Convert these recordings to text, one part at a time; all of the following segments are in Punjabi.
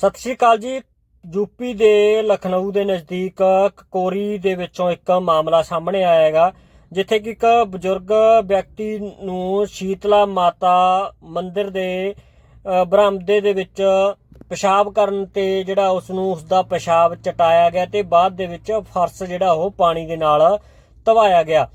ਸਤਿ ਸ਼੍ਰੀ ਅਕਾਲ ਜੀ। ਯੂਪੀ ਦੇ ਲਖਨਊ ਦੇ ਨਜ਼ਦੀਕ ਕਕੋਰੀ ਦੇ ਵਿੱਚੋਂ ਇੱਕ ਮਾਮਲਾ ਸਾਹਮਣੇ ਆਇਆ ਹੈਗਾ ਜਿੱਥੇ ਕਿ ਇੱਕ ਬਜ਼ੁਰਗ ਵਿਅਕਤੀ ਨੂੰ ਸ਼ੀਤਲਾ ਮਾਤਾ ਮੰਦਿਰ ਦੇ ਅ, ਦੇ ਵਿੱਚ ਪਿਸ਼ਾਬ ਕਰਨ ਤੇ ਜਿਹੜਾ ਉਸ ਨੂੰ ਉਸ ਦਾ ਪਿਸ਼ਾਬ ਚਟਾਇਆ ਗਿਆ ਤੇ ਬਾਅਦ ਦੇ ਵਿੱਚ ਫਰਸ਼ ਜਿਹੜਾ ਉਹ ਪਾਣੀ ਦੇ ਨਾਲ ਧਵਾਇਆ ਗਿਆ।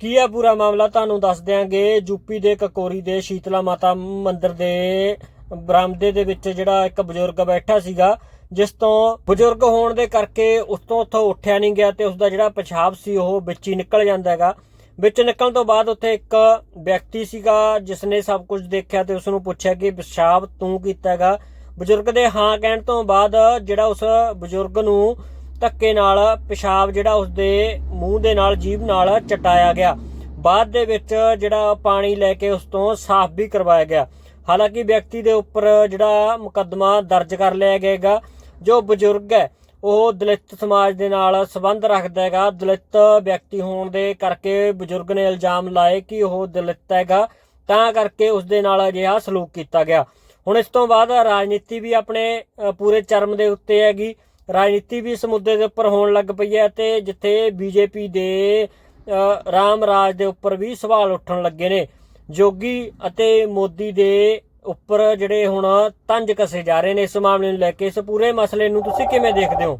ਕੀ ਹੈ ਪੂਰਾ ਮਾਮਲਾ ਤੁਹਾਨੂੰ ਦੱਸ ਦਿਆਂਗੇ। ਯੂਪੀ ਦੇ ਕਕੋਰੀ ਦੇ ਸ਼ੀਤਲਾ ਮਾਤਾ ਮੰਦਿਰ ਦੇ ਬਰਾਮਦੇ ਦੇ ਵਿੱਚ ਜਿਹੜਾ ਇੱਕ ਬਜ਼ੁਰਗ ਬੈਠਾ ਸੀਗਾ, ਜਿਸ ਤੋਂ ਬਜ਼ੁਰਗ ਹੋਣ ਦੇ ਕਰਕੇ ਉਸ ਤੋਂ ਉੱਥੋਂ ਉੱਠਿਆ ਨਹੀਂ ਗਿਆ ਤੇ ਉਸ ਦਾ ਜਿਹੜਾ ਪਿਸ਼ਾਬ ਸੀ ਉਹ ਵਿੱਚ ਹੀ ਨਿਕਲ ਜਾਂਦਾ ਹੈਗਾ। ਵਿੱਚ ਨਿਕਲਣ ਤੋਂ ਬਾਅਦ ਉੱਥੇ ਇੱਕ ਵਿਅਕਤੀ ਸੀਗਾ ਜਿਸ ਨੇ ਸਭ ਕੁਝ ਦੇਖਿਆ ਤੇ ਉਸ ਨੂੰ ਪੁੱਛਿਆ ਕਿ ਪਿਸ਼ਾਬ ਤੂੰ ਕੀਤਾ ਹੈਗਾ? ਬਜ਼ੁਰਗ ਦੇ ਹਾਂ ਕਹਿਣ ਤੋਂ ਬਾਅਦ ਜਿਹੜਾ ਉਸ ਬਜ਼ੁਰਗ ਨੂੰ ਧੱਕੇ ਨਾਲ ਪਿਸ਼ਾਬ ਜਿਹੜਾ ਉਸ ਦੇ ਮੂੰਹ ਦੇ ਨਾਲ, ਜੀਭ ਨਾਲ ਚਟਾਇਆ ਗਿਆ। ਬਾਅਦ ਦੇ ਵਿੱਚ ਜਿਹੜਾ ਪਾਣੀ ਲੈ ਕੇ ਉਸ ਤੋਂ ਸਾਫ਼ ਵੀ ਕਰਵਾਇਆ ਗਿਆ। ਹਾਲਾਂਕਿ ਵਿਅਕਤੀ ਦੇ ਉੱਪਰ ਜਿਹੜਾ ਮੁਕੱਦਮਾ ਦਰਜ ਕਰ ਲਿਆ ਗਿਆਗਾ, ਜੋ ਬਜ਼ੁਰਗ ਹੈ, ਉਹ ਦਲਿਤ ਸਮਾਜ ਦੇ ਨਾਲ ਸੰਬੰਧ ਰੱਖਦਾ ਹੈਗਾ। ਦਲਿਤ ਵਿਅਕਤੀ ਹੋਣ ਦੇ ਕਰਕੇ ਬਜ਼ੁਰਗ ਨੇ ਇਲਜ਼ਾਮ ਲਾਏ ਕਿ ਉਹ ਦਲਿਤ ਹੈਗਾ, ਤਾਂ ਕਰਕੇ ਉਸ ਦੇ ਨਾਲ ਅਜਿਹਾ ਸਲੂਕ ਕੀਤਾ ਗਿਆ। ਹੁਣ ਇਸ ਤੋਂ ਬਾਅਦ ਰਾਜਨੀਤੀ ਵੀ ਆਪਣੇ ਪੂਰੇ ਚਰਮ ਦੇ ਉੱਤੇ ਹੈਗੀ। ਰਾਜਨੀਤੀ ਵੀ ਇਸ ਮੁੱਦੇ ਦੇ ਉੱਪਰ ਹੋਣ ਲੱਗ ਪਈ ਹੈ ਤੇ ਜਿੱਥੇ ਬੀਜੇਪੀ ਦੇ ਰਾਮ ਰਾਜ ਦੇ ਉੱਪਰ ਵੀ ਸਵਾਲ ਉੱਠਣ ਲੱਗੇ ਨੇ। ਜੋਗੀ ਅਤੇ ਮੋਦੀ ਦੇ ਉੱਪਰ ਜਿਹੜੇ ਹੁਣ ਤੰਜ ਕਸੇ ਜਾ ਰਹੇ ਨੇ ਇਸ ਮਾਮਲੇ ਨੂੰ ਲੈ ਕੇ, ਇਸ ਪੂਰੇ ਮਸਲੇ ਨੂੰ ਤੁਸੀਂ ਕਿਵੇਂ ਦੇਖਦੇ ਹੋ?